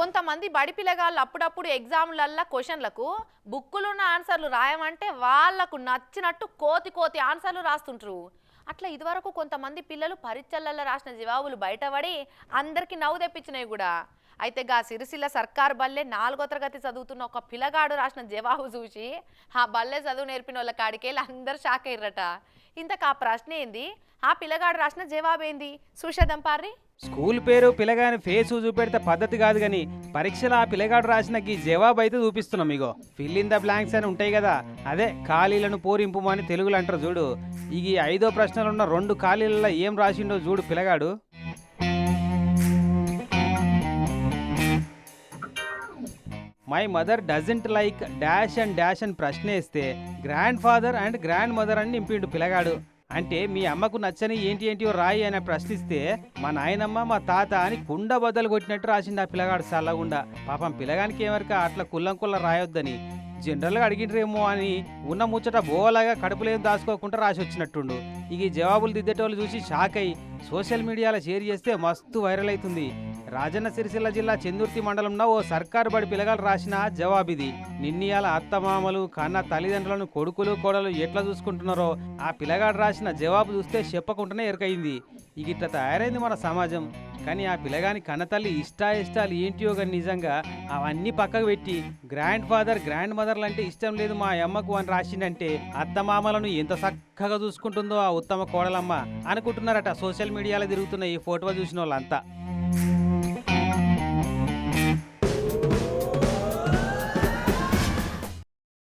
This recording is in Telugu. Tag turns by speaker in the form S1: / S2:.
S1: కొంతమంది బడి పిల్లగాళ్ళు అప్పుడప్పుడు ఎగ్జామ్లల్లో క్వశ్చన్లకు బుక్కులున్న ఆన్సర్లు రాయమంటే వాళ్ళకు నచ్చినట్టు కోతి కోతి ఆన్సర్లు రాస్తుంటారు. అట్లా ఇదివరకు కొంతమంది పిల్లలు పరీక్షలలో రాసిన జవాబులు బయటపడి అందరికీ నవ్వు తెప్పించినాయి కూడా. అయితే గా సిరిసిల్ల సర్కార్ బల్లే నాలుగో తరగతి చదువుతున్న ఒక పిల్లగాడు రాసిన జవాబు చూసి ఆ బల్లే చదువు నేర్పిన వాళ్ళ కాడికెళ్ళి అందరు షాక్ అయ్యారట. ఇంతకు ఆ ప్రశ్న ఏంది? ఆ పిల్లగాడు రాసిన జవాబు ఏంది? సుషదం పార్రి.
S2: స్కూల్ పేరు పిల్లగాని ఫేస్ చూపెడితే పద్ధతి కాదు కానీ పరీక్షలో ఆ పిల్లగాడు రాసిన ఈ జవాబు అయితే చూపిస్తున్నాం ఇగో. ఫిల్ ఇన్ ద బ్లాంక్స్ అని ఉంటాయి కదా. అదే ఖాళీలను పూరింపుమని తెలుగులో అంటారు చూడు. ఈ ఐదో ప్రశ్నలున్న రెండు ఖాళీలలో ఏం రాసిండో చూడు పిల్లగాడు. My mother doesn't like dash and dash అని ప్రశ్న వేస్తే grandfather and grandmother అని నింపిండు పిల్లగాడు. అంటే మీ అమ్మకు నచ్చని ఏంటి ఏంటియో రాయి అని ప్రశ్నిస్తే మా నాయనమ్మ మా తాత అని కుండ బద్దలు కొట్టినట్టు రాసిండు ఆ పిల్లగాడు చల్లగుండా పాపం పిల్లగానికి ఏమరిక అట్లా కుల్లం కుల్ల రాయొద్దని. జనరల్గా అడిగిండ్రేమో అని ఉన్న ముచ్చట బోలాగా కడుపులేం దాచుకోకుండా రాసి వచ్చినట్టుండు ఇక జవాబులు దిద్దేటోళ్ళు చూసి షాక్ అయ్యి సోషల్ మీడియాలో షేర్ చేస్తే మస్తు వైరల్ అవుతుంది రాజన్న సిరిసిల్ల జిల్లా చెందుర్తి మండలంలో ఓ సర్కారు బడి పిల్లగాలు రాసిన జవాబిది. నిన్నయాల అత్తమామలు కన్న తల్లిదండ్రులను కొడుకులు కోడలు ఎట్లా చూసుకుంటున్నారో ఆ పిల్లగాడు రాసిన జవాబు చూస్తే చెప్పకుండానే ఎరకయింది ఇక ఇట్లా తయారైంది మన సమాజం. కానీ ఆ పిల్లగాని కన్నతల్లి ఇష్టా ఇష్టాలు ఏంటియో కానీ నిజంగా అవన్నీ పక్కకు పెట్టి గ్రాండ్ ఫాదర్ గ్రాండ్ మదర్లు అంటే ఇష్టం లేదు మా అమ్మకు అని రాసిందంటే అత్తమామలను ఎంత చక్కగా చూసుకుంటుందో ఆ ఉత్తమ కోడలమ్మ అనుకుంటున్నారట. సోషల్ మీడియాలో తిరుగుతున్న ఈ ఫోటో చూసిన వాళ్ళంతా.